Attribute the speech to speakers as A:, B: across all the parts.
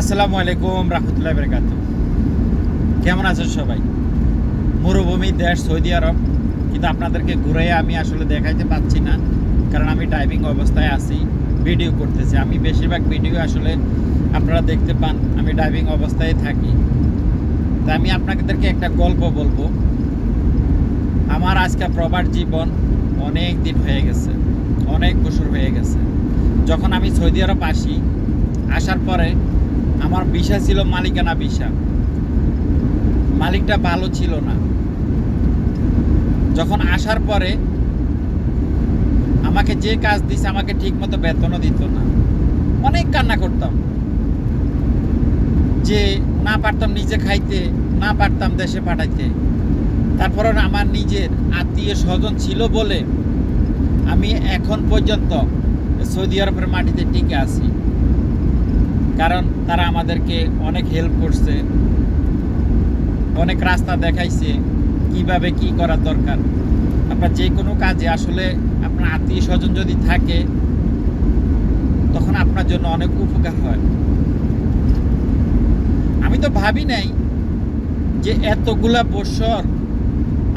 A: আসসালামু আলাইকুম রহমতুল্লাহ বরকাত কেমন আছেন সবাই? মরুভূমি, দেশ, সৌদি আরব, কিন্তু আপনাদেরকে ঘুরে আমি আসলে দেখাইতে পাচ্ছি না, কারণ আমি ড্রাইভিং অবস্থায় আছি ভিডিও করতেছি। আমি বেশিরভাগ ভিডিও আসলে আপনারা দেখতে পান, আমি ড্রাইভিং অবস্থায় থাকি। তা আমি আপনাদেরকে একটা গল্প বলব। আমার আজকে প্রবার জীবন অনেক দিন হয়ে গেছে, অনেক বছর হয়ে গেছে। যখন আমি সৌদি আরব আসি, আসার পরে আমার ভিসা ছিল মালিকানা ভিসা মালিকটা ভালো ছিল না। যখন আসার পরে আমাকে যে কাজ দিছে আমাকে ঠিক মতো বেতনও দিত না। অনেক কান্না করতাম। যে না পারতাম নিজে খাইতে, না পারতাম দেশে পাঠাইতে। তারপরে আমার নিজের আত্মীয় স্বজন ছিল বলে আমি এখন পর্যন্ত সৌদি আরবের মাটিতে টিকে আছি। কারণ তারা আমাদেরকে অনেক হেল্প করছে, অনেক রাস্তা দেখাইছে, কীভাবে কি করা দরকার। আপনার যে কোনো কাজে আসলে আপনার আত্মীয় স্বজন যদি থাকে, তখন আপনার জন্য অনেক উপকার হয়। আমি তো ভাবি নাই যে এতগুলা বছর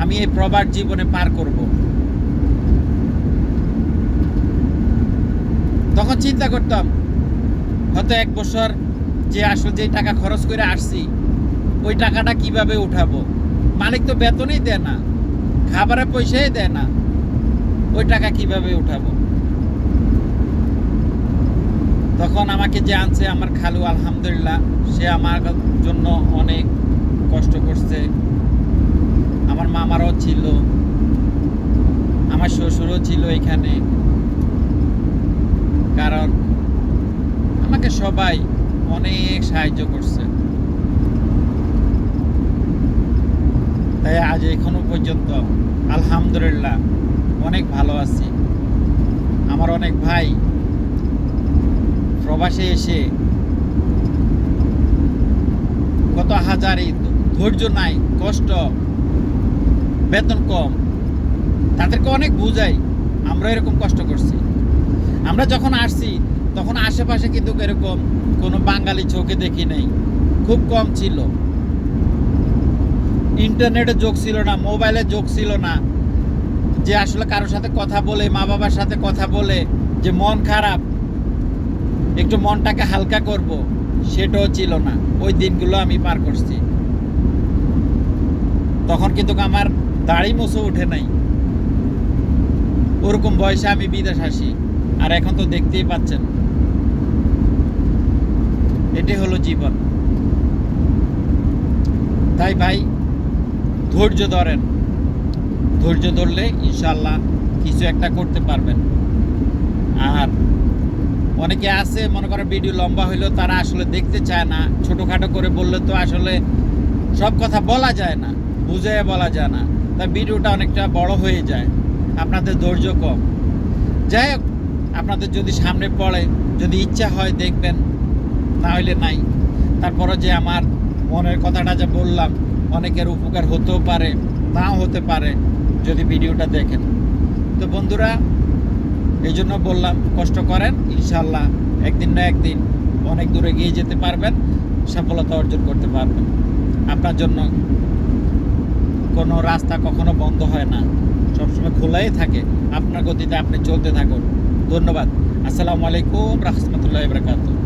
A: আমি এই প্রবাদ জীবনে পার করব। তখন চিন্তা করতাম হয়তো এক বছর যে আসলে যে টাকা খরচ করে আসছি, ওই টাকাটা কীভাবে উঠাবো? মালিক তো বেতনই দেয় না খাবারের পয়সাই দেয় না, ওই টাকা কীভাবে উঠাবো? তখন আমাকে যে আনছে আমার খালু, আলহামদুলিল্লাহ, সে আমার জন্য অনেক কষ্ট করছে। আমার মামারও ছিল, আমার শ্বশুরও ছিল এখানে। কারণ আমাকে সবাই অনেক সাহায্য করছে। তাই আজ এখনও পর্যন্ত আলহামদুলিল্লাহ অনেক ভালো আছি। আমার অনেক ভাই প্রবাসে এসে কত হাজারই ধৈর্য নাই, কষ্ট, বেতন কম, তাদেরকে অনেক বুঝাই, আমরা এরকম কষ্ট করছি। আমরা যখন আসছি তখন আশেপাশে কিন্তু এরকম কোনো বাঙালি চোখে দেখি নাই। খুব কম ছিল। ইন্টারনেটে যোগ ছিল না, মোবাইলে যোগ ছিল না। যে আসলে কারোর সাথে কথা বলে মা বাবার সাথে কথা বলে, যে মন খারাপ, একটু মনটাকে হালকা করব, সেটাও ছিল না। ওই দিনগুলো আমি পার করছি। তখন কিন্তু আমার দাড়ি মুছে উঠে নাই। ওরকম বয়সে আমি বিদেশ আসি। আর এখন তো দেখতেই পাচ্ছেন। এটাই হলো জীবন। তাই ভাই, ধৈর্য ধরেন। ধৈর্য ধরলে ইনশাল্লাহ কিছু একটা করতে পারবেন। আর অনেকে আছে, মনে করেন ভিডিও লম্বা হইলেও তারা আসলে দেখতে চায় না। ছোটোখাটো করে বললে তো আসলে সব কথা বলা যায় না বুঝে বলা যায় না। তাই ভিডিওটা অনেকটা বড় হয়ে যায়। আপনাদের ধৈর্য কম। যাই হোক, আপনাদের যদি সামনে পড়ে, যদি ইচ্ছা হয় দেখবেন। না হইলে নাই। তারপরে যে আমার মনের কথাটা যে বললাম, অনেকের উপকার হতেও পারে, নাও হতে পারে, যদি ভিডিওটা দেখেন। তো বন্ধুরা এই জন্য বললাম, কষ্ট করেন ইনশাল্লাহ একদিন না একদিন অনেক দূরে গিয়ে যেতে পারবেন, সফলতা অর্জন করতে পারবেন। আপনার জন্য কোনো রাস্তা কখনো বন্ধ হয় না। সবসময় খোলাই থাকে, আপনার গতিতে আপনি চলতে থাকুন। ধন্যবাদ। আসসালামু আলাইকুম, রহমতুল্লাহ বরকাতুহ।